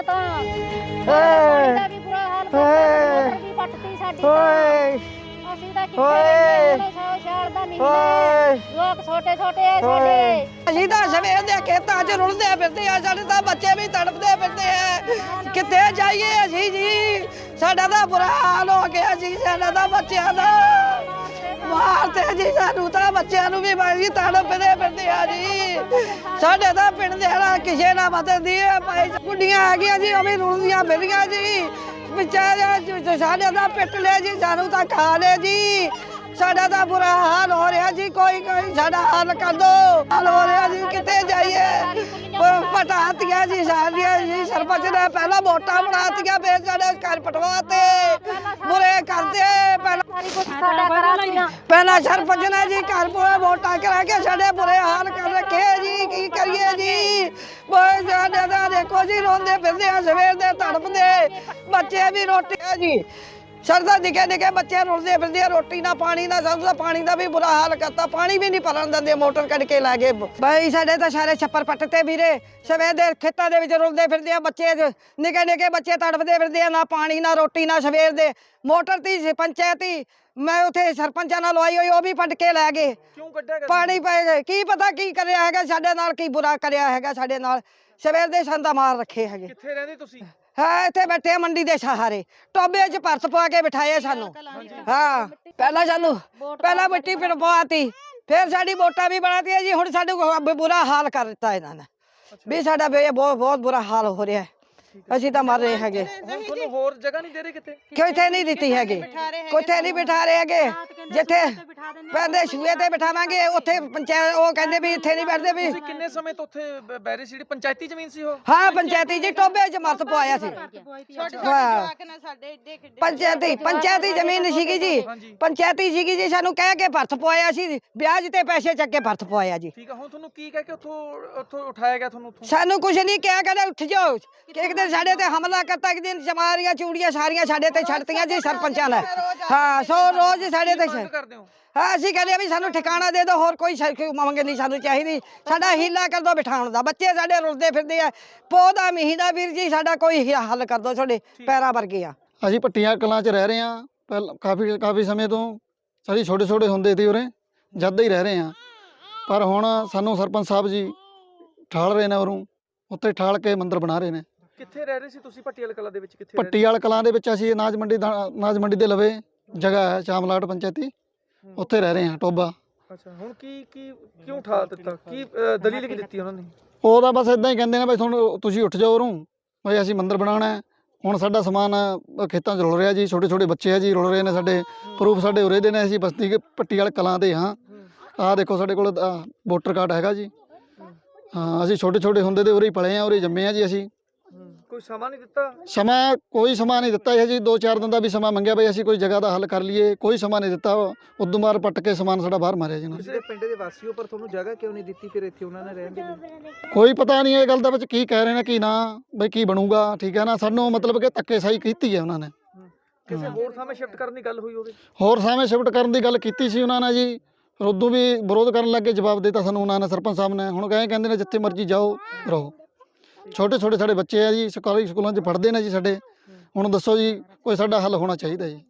ਨੇ ਤਾਂ। ਓਏ ਦਾ ਵੀ ਬੁਰਾ ਹਾਲ ਓਏ। ਕਰਤਾ ਵੀ ਪੱਟਤੀ ਸਾਡੀ ਤਾਂ। ਓਏ ਅਸੀਂ ਤਾਂ ਕਿੱਥੇ ਓਏ। ਰਹਿੰਦੇ ਹਾਂ ਸੌ ਸ਼ਹਿਰ ਦਾ ਮਹੀਨਾ ਓਏ ਲੋਕ ਛੋਟੇ ਛੋਟੇ ਆ ਸਾਡੇ ਅਸੀਂ ਤਾਂ ਸਵੇਰ ਦੇ ਖੇਤਾਂ 'ਚ ਰੁਲਦੇ ਫਿਰਦੇ ਆ ਸਾਡੇ ਤਾਂ ਬੱਚੇ ਵੀ ਤੜਪਦੇ ਫਿਰਦੇ ਆ। ਕਿੱਥੇ ਜਾਈਏ ਅਸੀਂ ਜੀ? ਸਾਡਾ ਤਾਂ ਬੁਰਾ ਹਾਲ ਹੋ ਗਿਆ ਜੀ ਸਾਡਾ ਤਾਂ ਬੱਚਿਆਂ ਦਾ। ਮਾਰਤੇ ਜੀ, ਸਾਨੂੰ ਤਾਂ ਬੱਚਿਆਂ ਨੂੰ ਵੀ ਮਾਰੀ ਤੜਪਦੇ ਫਿਰਦੇ ਆ ਜੀ। ਸਾਡੇ ਤਾਂ ਪਿੰਡ ਦੇ ਨਾਲ ਕਿਸੇ ਨਾ ਮਦਦ ਦੀ ਹੈ ਭਾਈ ਗੁੱਡੀਆਂ ਆ ਗਈਆਂ ਜੀ ਉਹ ਵੀ ਰੁਲਦੀਆਂ ਫਿਰਦੀਆਂ ਜੀ। ਵਿਚਾਰਿਆ ਸਾਡੇ ਦਾ ਪਿੱਟ ਲਿਆ ਜੀ, ਸਾਨੂੰ ਤਾਂ ਖਾ ਲਿਆ ਜੀ। ਸਾਡਾ ਤਾਂ ਬੁਰਾ ਹਾਲ ਹੋ ਰਿਹਾ ਜੀ ਕੋਈ ਕੋਈ ਸਾਡਾ ਹੱਲ ਕਰ ਦੋ। ਹਾਲ ਹੋ ਰਿਹਾ ਜੀ ਕਿੱਥੇ ਜਾਈਏ? ਪਟਾਤੀਆਂ ਜੀ ਸਾਡੀਆਂ ਜੀ ਸਰਪੰਚ ਨੇ ਪਹਿਲਾਂ ਵੋਟਾਂ ਬਣਾਤੀਆਂ ਫਿਰ ਸਾਡੇ ਘਰ ਪਟਵਾਤੇ। ਬੁਰੇ ਕਰਦੇ ਪਹਿਲਾਂ ਸਰਪੰਚ ਨੇ ਜੀ ਘਰ ਪੂਰੇ ਵੋਟਾਂ ਕਰਾ ਕੇ ਸਾਡੇ ਬੁਰੇ ਹਾਲ ਕਰ ਰੱਖੇ ਜੀ ਕੀ ਕਰੀਏ ਜੀ? ਬਈ ਸਾਡੇ ਦਾ ਦੇਖੋ ਜੀ ਰੋਂਦੇ ਫਿਰਦੇ ਆ ਸਵੇਰ ਦੇ ਤੜਪਦੇ ਬੱਚੇ ਵੀ ਰੋਟੀ ਆ ਜੀ ਸਰਦਾ ਨਿੱਕੇ ਨਿੱਕੇ ਬੱਚੇ ਰੁਲਦੇ ਫਿਰਦੇ ਆ ਰੋਟੀ ਨਾ ਪਾਣੀ ਨਾ ਸਾਨੂੰ ਤਾਂ ਪਾਣੀ ਦਾ ਵੀ ਬੁਰਾ ਹਾਲ ਕਰਤਾ। ਪਾਣੀ ਵੀ ਨਹੀਂ ਭਰਨ ਦਿੰਦੇ ਮੋਟਰ ਕੱਢ ਕੇ ਲੈ ਗਏ। ਬਈ ਸਾਡੇ ਤਾਂ ਸਾਰੇ ਛੱਪਰ ਪੱਟ ਤੇ ਵੀਰੇ ਸਵੇਰ ਦੇ ਖੇਤਾਂ ਦੇ ਵਿੱਚ ਰੁਲਦੇ ਫਿਰਦੇ ਆ ਬੱਚੇ ਨਿੱਕੇ ਨਿੱਕੇ ਬੱਚੇ ਤੜਫਦੇ ਫਿਰਦੇ ਆ ਨਾ ਪਾਣੀ ਨਾ ਰੋਟੀ ਨਾ ਸਵੇਰ ਦੇ। ਮੋਟਰ ਤੀ ਪੰਚਾਇਤੀ ਮੈਂ ਉਥੇ ਸਰਪੰਚਾਂ ਨਾਲ ਲਵਾਈ ਹੋਈ ਉਹ ਵੀ ਪੱਟ ਕੇ ਲੈ ਗਏ। ਕਿਉਂ ਕੱਢਿਆ ਗਿਆ ਪਾਣੀ ਪੈ ਗਏ ਕੀ ਪਤਾ ਕੀ ਕਰਿਆ ਹੈਗਾ ਸਾਡੇ ਨਾਲ ਕੀ ਬੁਰਾ ਕਰਿਆ ਹੈਗਾ ਸਾਡੇ ਨਾਲ। ਸਵੇਰ ਦੇ ਸੰਤਾ ਮਾਰ ਰੱਖੇ ਹੈਗੇ। ਕਿੱਥੇ ਰਹਿੰਦੇ ਤੁਸੀਂ? ਹਾਂ ਇੱਥੇ ਬੈਠੇ ਆ ਮੰਡੀ ਦੇ ਸਹਾਰੇ। ਟੋਬੇ 'ਚ ਭਰਤ ਪਵਾ ਕੇ ਬਿਠਾਏ ਸਾਨੂੰ। ਹਾਂ ਪਹਿਲਾਂ ਸਾਨੂੰ ਪਹਿਲਾਂ ਮਿੱਟੀ ਫਿਰ ਪਵਾਤੀ। ਫਿਰ ਸਾਡੀ ਵੋਟਾਂ ਵੀ ਬਣਾਤੀਆਂ ਜੀ ਹੁਣ ਸਾਡੇ ਬੁਰਾ ਹਾਲ ਕਰ ਦਿੱਤਾ ਇਹਨਾਂ ਨੇ। ਵੀ ਸਾਡਾ ਬੇ ਬਹੁਤ ਬਹੁਤ ਬੁਰਾ ਹਾਲ ਹੋ ਰਿਹਾ ਹੈ। ਅਸੀਂ ਤਾਂ ਮਰ ਰਹੇ ਹੈਗੇ। ਹੁਣ ਤੁਹਾਨੂੰ ਹੋਰ ਜਗ੍ਹਾ ਨਹੀਂ ਦੇ ਰਹੇ ਕਿਤੇ? ਕਿਤੇ ਨਹੀਂ ਦਿੱਤੀ ਹੈਗੀ? ਕਿਤੇ ਨਹੀਂ ਬਿਠਾ ਰਹੇ ਹੈਗੇ? ਜਿੱਥੇ ਪੈਂਦੇ ਸ਼ੂਏ ਤੇ ਬਿਠਾਵਾਂਗੇ ਉੱਥੇ ਪੰਚਾਇਤ ਉਹ ਕਹਿੰਦੇ ਵੀ ਇੱਥੇ ਨਹੀਂ ਬੈਠਦੇ ਵੀ। ਤੁਸੀਂ ਕਿੰਨੇ ਸਮੇਂ ਤੋਂ ਉੱਥੇ ਬੈਰੇ ਸੀ? ਜਿਹੜੀ ਪੰਚਾਇਤੀ ਜ਼ਮੀਨ ਸੀ ਉਹ? ਹਾਂ ਪੰਚਾਇਤੀ ਜੀ ਟੋਬੇ 'ਚ ਮਰਤ ਪਵਾਇਆ ਸੀ। ਪੰਚਾਇਤੀ ਪੰਚਾਇਤੀ ਜ਼ਮੀਨ ਸੀਗੀ ਜੀ। ਪੰਚਾਇਤੀ ਸੀਗੀ ਜੀ ਸਾਨੂੰ ਕਹਿ ਕੇ ਭਰਤ ਪਵਾਇਆ ਸੀ। ਵਿਆਜ ਤੇ ਪੈਸੇ ਚੱਕ ਕੇ ਭਰਤ ਪਵਾਇਆ ਜੀ। ਠੀਕ ਆ ਹੁਣ ਤੁਹਾਨੂੰ ਕੀ ਕਹਿ ਕੇ ਉੱਥੋਂ ਉੱਥੋਂ ਉਠਾਇਆ ਗਿਆ ਤੁਹਾਨੂੰ ਸਾਨੂੰ ਕੁਝ ਨਹੀਂ ਕਿਹਾ ਕਹਿੰਦੇ ਉੱਠ ਜਾਓ। ਕਿ ਦਿਨ ਸਾਡੇ ਤੇ ਹਮਲਾ ਕਰਤਾ ਇੱਕ ਦਿਨ ਜਮਾਰੀਆਂ ਚੂੜੀਆਂ ਸਾਰੀਆਂ ਸਾਡੇ ਤੇ ਛੱਡਤੀਆਂ ਜੀ ਸਰਪੰਚਾਂ ਨੇ। ਹਾਂ ਸੋ ਰੋਜ਼ ਸਾਡੇ ਤੇ ਕਰਦੇ ਹੋ। ਹਾਂ ਅਸੀਂ ਕਹਿੰਦੇ ਆ ਵੀ ਸਾਨੂੰ ਠਿਕਾਣਾ ਦੇ ਦਿਓ ਹੋਰ ਕੋਈ ਮੰਗ ਨਹੀਂ ਸਾਨੂੰ ਚਾਹੀਦੀ। ਸਾਡਾ ਹੀਲਾ ਕਰ ਦਿਓ ਬਿਠਾਉਣ ਦਾ। ਬੱਚੇ ਸਾਡੇ ਰੁਲਦੇ ਫਿਰਦੇ ਆ। ਪੌਦਾ ਮਹੀਨਾ ਵੀਰ ਜੀ ਸਾਡਾ ਕੋਈ ਹੀ ਹੱਲ ਕਰ ਦਿਓ ਤੁਹਾਡੇ ਪੈਰਾਂ ਵਰਗੇ ਆ। ਅਸੀਂ ਪੱਟੀਆਂ ਕਲਾਂ 'ਚ ਰਹਿ ਰਹੇ ਹਾਂ। ਪਹਿਲ ਕਾਫੀ ਕਾਫੀ ਸਮੇਂ ਤੋਂ ਅਸੀਂ ਛੋਟੇ ਛੋਟੇ ਹੁੰਦੇ ਸੀ ਉਰੇ ਜਦ ਦੇ ਹੀ ਰਹਿ ਰਹੇ ਹਾਂ। ਪਰ ਹੁਣ ਸਾਨੂੰ ਸਰਪੰਚ ਸਾਹਿਬ ਜੀ ਠਾਲ ਰਹੇ ਨੇ ਉਰੋਂ। ਉੱਤੇ ਠਾਲ ਕੇ ਮੰਦਿਰ ਬਣਾ ਰਹੇ ਨੇ। ਕਿੱਥੇ ਰਹਿ ਰਹੇ ਸੀ ਤੁਸੀਂ ਪੱਟੀਆਲ ਕਲਾ ਦੇ ਵਿੱਚ? ਕਿੱਥੇ ਰਹਿ ਰਹੇ ਪੱਟੀਆਲ ਕਲਾਂ ਦੇ ਵਿੱਚ ਅਸੀਂ ਅਨਾਜ ਮੰਡੀ ਦਾ ਅਨਾਜ ਮੰਡੀ ਦੇ ਲਵੇ ਜਗ੍ਹਾ ਹੈ ਚਾਮਲਾਟ ਪੰਚਾਇਤੀ। ਉੱਥੇ ਰਹਿ ਰਹੇ ਹਾਂ ਟੋਬਾ। ਅੱਛਾ ਹੁਣ ਕੀ ਕੀ ਕਿਉਂ ਉਠਾ ਦਿੱਤਾ? ਕੀ ਅ, ਦਲੀਲ ਕੀ ਦਿੱਤੀ ਉਹਨਾਂ ਨੇ? ਉਹ ਤਾਂ ਬਸ ਇਦਾਂ ਹੀ ਕਹਿੰਦੇ ਨੇ ਬਈ ਤੁਹਾਨੂੰ ਤੁਸੀਂ ਉੱਠ ਜਾਓ ਉਰੋਂ। ਬਈ ਅਸੀਂ ਮੰਦਿਰ ਬਣਾਉਣਾ ਹੈ। ਹੁਣ ਸਾਡਾ ਸਮਾਨ ਅ, ਖੇਤਾਂ 'ਚ ਰੁਲ ਰਿਹਾ ਜੀ ਛੋਟੇ ਛੋਟੇ ਬੱਚੇ ਆ ਜੀ ਰੁਲ ਰਹੇ ਨੇ ਸਾਡੇ। ਪ੍ਰੂਫ ਸਾਡੇ ਉਰੇ ਦੇ ਨੇ ਅਸੀਂ ਬਸਤੀ ਕੇ ਪੱਟੀਆਲ ਕਲਾਂ ਦੇ ਹਾਂ। ਆਹ ਦੇਖੋ ਸਾਡੇ ਕੋਲ ਵੋਟਰ ਕਾਰਡ ਹੈਗਾ ਜੀ। ਹਾਂ। ਅਸੀਂ ਛੋਟੇ ਛੋਟੇ ਹੁੰਦੇ ਦੇ ਉਰੇ ਹੀ ਪਲੇ ਆ ਉਰੇ ਹੀ ਜੰਮੇ ਆ ਜੀ ਅਸੀਂ। ਕੋਈ ਸਮਾਂ ਨਹੀਂ ਦਿੱਤਾ? ਸਮਾਂ ਕੋਈ ਸਮਾਂ ਨਹੀਂ ਦਿੱਤਾ ਹੈ ਜੀ ਦੋ ਚਾਰ ਦਿਨ ਦਾ ਵੀ ਸਮਾਂ ਮੰਗਿਆ ਬਈ ਅਸੀਂ ਕੋਈ ਜਗ੍ਹਾ ਦਾ ਹੱਲ ਕਰ ਲਈਏ ਕੋਈ ਸਮਾਂ ਨਹੀਂ ਦਿੱਤਾ ਉਦੋਂ ਮਾਰ ਪੱਟ ਕੇ ਸਮਾਨ ਸਾਡਾ ਬਾਹਰ ਮਾਰਿਆ ਜੀ ਉਹਨਾਂ ਨੇ। ਤੁਸੀਂ ਪਿੰਡ ਦੇ ਵਾਸੀ ਹੋ ਪਰ ਤੁਹਾਨੂੰ ਜਗ੍ਹਾ ਕਿਉਂ ਨਹੀਂ ਦਿੱਤੀ? ਫਿਰ ਇੱਥੇ ਉਹਨਾਂ ਨੇ ਰਹਿਣ ਦੇ ਲਈ। ਕੋਈ ਪਤਾ ਨਹੀਂ ਇਹ ਗੱਲ ਦਾ ਵਿੱਚ ਕੀ ਕਹਿ ਰਹੇ ਨੇ ਕੀ ਨਾ ਬਈ ਕੀ ਬਣੂਗਾ ਠੀਕ ਹੈ ਨਾ? ਸਾਨੂੰ ਮਤਲਬ ਕਿ ਧੱਕੇਸ਼ਾਹੀ ਕੀਤੀ ਹੈ ਉਹਨਾਂ ਨੇ। ਕਿਸੇ ਹੋਰ ਥਾਂ ਸ਼ਿਫਟ ਕਰਨ ਦੀ ਗੱਲ ਹੋਈ ਹੋਵੇ? ਹੋਰ ਸਾਵੇਂ ਸ਼ਿਫਟ ਕਰਨ ਦੀ ਗੱਲ ਕੀਤੀ ਸੀ ਉਹਨਾਂ ਨੇ ਜੀ। ਫਿਰ ਉਦੋਂ ਵੀ ਵਿਰੋਧ ਕਰਨ ਲੱਗੇ ਜਵਾਬ ਦਿੱਤਾ ਸਾਨੂੰ ਉਹਨਾਂ ਨੇ ਸਰਪੰਚ ਸਾਹਿਬ ਨੇ। ਹੁਣ ਕਹੇ ਕਹਿੰਦੇ ਨੇ ਜਿੱਥੇ ਮਰਜ਼ੀ ਜਾਓ ਰਹੋ। ਛੋਟੇ ਛੋਟੇ ਸਾਡੇ ਬੱਚੇ ਆ ਜੀ ਸਰਕਾਰੀ ਸਕੂਲਾਂ 'ਚ ਪੜ੍ਹਦੇ ਨੇ ਜੀ ਸਾਡੇ। ਹੁਣ ਦੱਸੋ ਜੀ, ਕੋਈ ਸਾਡਾ ਹੱਲ ਹੋਣਾ ਚਾਹੀਦਾ ਜੀ?